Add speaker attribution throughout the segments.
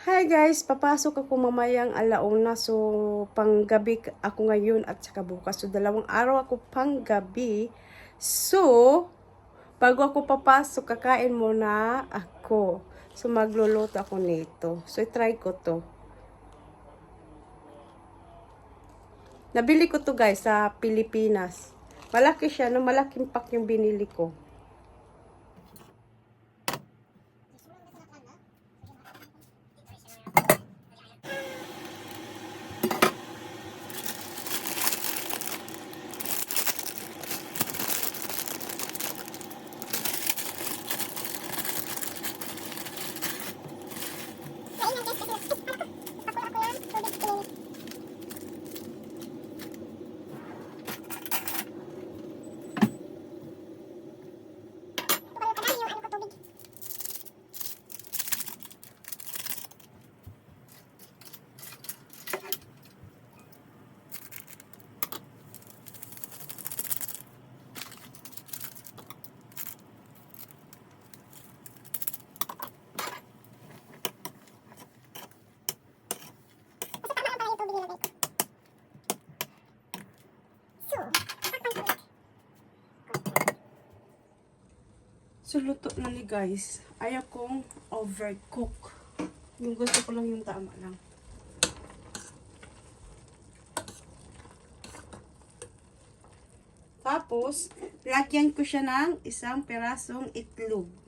Speaker 1: Hi guys, papasok ako mamayang alauna so panggabi ako ngayon at saka bukas. So dalawang araw ako panggabi. So, bago ako papasok, kakain muna ako. So magluluto ako nito. So try ko to. Nabili ko to guys sa Pilipinas. Malaki siya, no? Malaking pack yung binili ko. ハハハハ! So, luto na ni guys. Ayaw kong overcook. Yung gusto ko lang yung tama lang. Tapos, lagyan ko siya ng isang perasong itlog.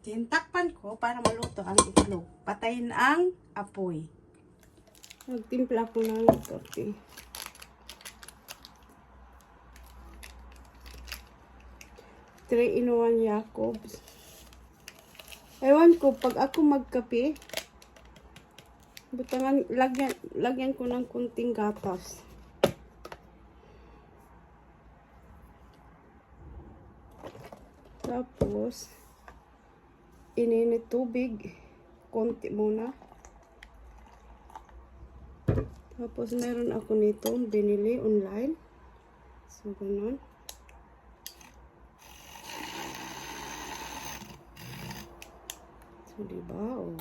Speaker 1: Tintakpan ko para maluto ang itlog. Patayin ang apoy. Magtimpla ko ng kape. Three in one Jacobs. Ewan ko, pag ako magkape, butangan, lagyan, lagyan ko ng kunting gatas. Tapos, ininit tubig. Konti muna. Tapos, meron ako nito binili online. So, ganun. So, diba? Oh.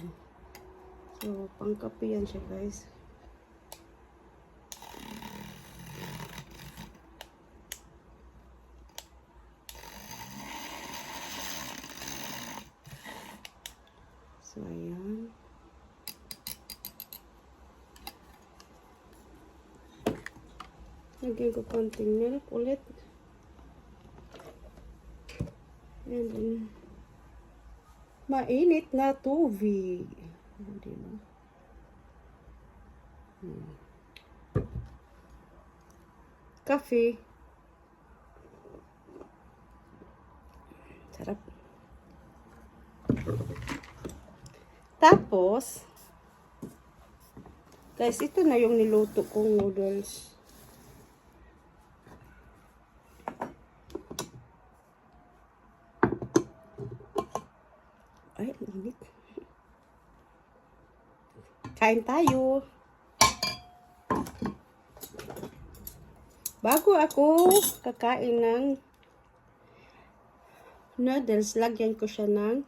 Speaker 1: So, pangkape yan siya, guys. So, ayan. Lagyan ko konting milk ulit. And then, mainit na tubig. Hindi ba? Hmm. Coffee. Sarap. Tapos, guys, ito na yung niluto kong noodles. Ay, init. Kain tayo. Bago ako kakain ng noodles, lagyan ko siya ng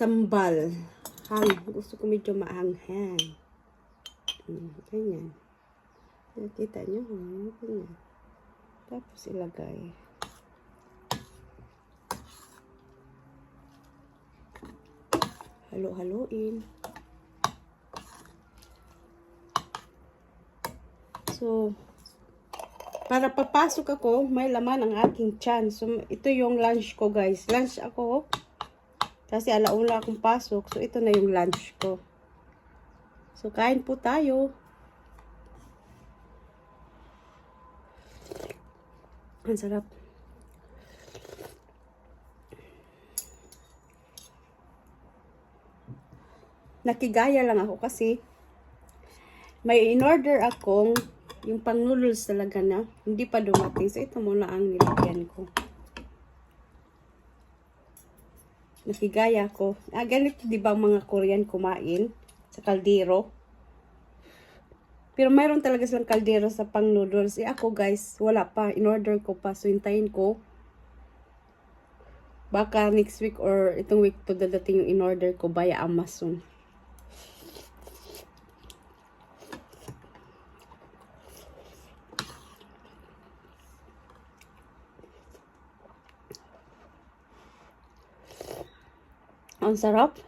Speaker 1: sambal. Hang. Gusto ko medyo maanghang. Hmm, ganyan. Nakita nyo? Hmm, ganyan. Tapos ilagay. Halo-haloin. So, para papasok ako, may laman ang aking tiyan. So, ito yung lunch ko, guys. Lunch ako. Kasi alauna akong pasok. So, ito na yung lunch ko. So, kain po tayo. Ang sarap. Nakigaya lang ako kasi may in-order akong yung pang noodles talaga na hindi pa dumating. So, ito muna ang nilagyan ko. Nakigaya ko. Ah, ganito di ba mga Korean kumain sa kaldero? Pero mayroon talaga silang kaldero sa pang noodles. Eh ako guys, wala pa. In-order ko pa. So hintayin ko. Baka next week or itong week to dadating yung in-order ko via Amazon. Ang sarap.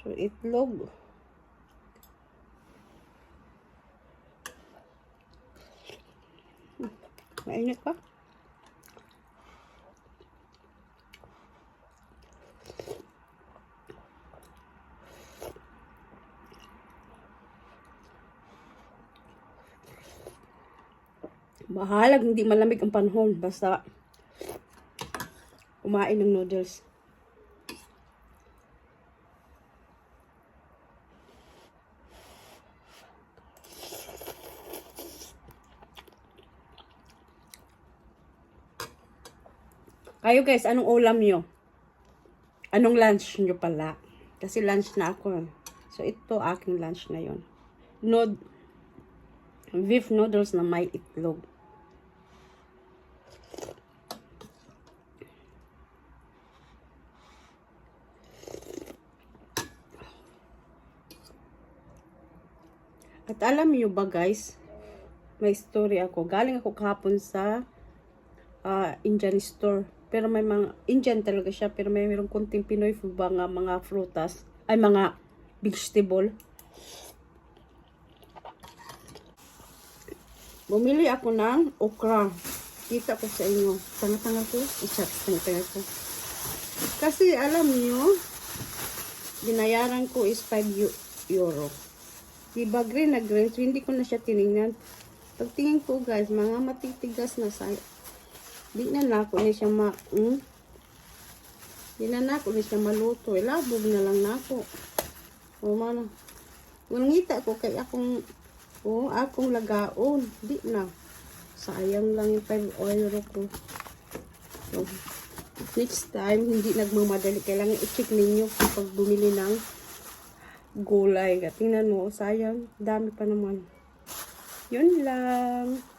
Speaker 1: So, itlog. Hmm, Mainit pa. Bahalag hindi malamig ang panahon. Basta kumain ng noodles. Kayo guys, anong ulam nyo? Anong lunch nyo pala? Kasi lunch na ako. So, ito aking lunch na yon. Nod beef noodles na may itlog. At alam niyo ba guys, may story ako. Galing ako kahapon sa ah, Indian store. Pero may mga, Indian talaga siya, pero may mayroong konting Pinoy food ba mga frutas, ay mga vegetable. Bumili ako ng okra. Kita ko sa inyo. Tanga-tanga ko. Isat, tanga-tanga ko. Kasi alam niyo, binayaran ko is 5 eu- euro. Diba green na green, so hindi ko na siya tinignan. Pagtingin ko guys, mga matitigas na sa Di na na ako ni siya ma... Hmm? Di na na ako ni siya maluto. Ilabog na lang na ako. O. Kung ngita ko kay akong... O, akong lagaon. Di na. Sayang lang yung 5 euro ko. So, next time, hindi nagmamadali. Kailangan i-check ninyo kapag bumili ng gulay. Tingnan mo, sayang. Dami pa naman. Yun lang.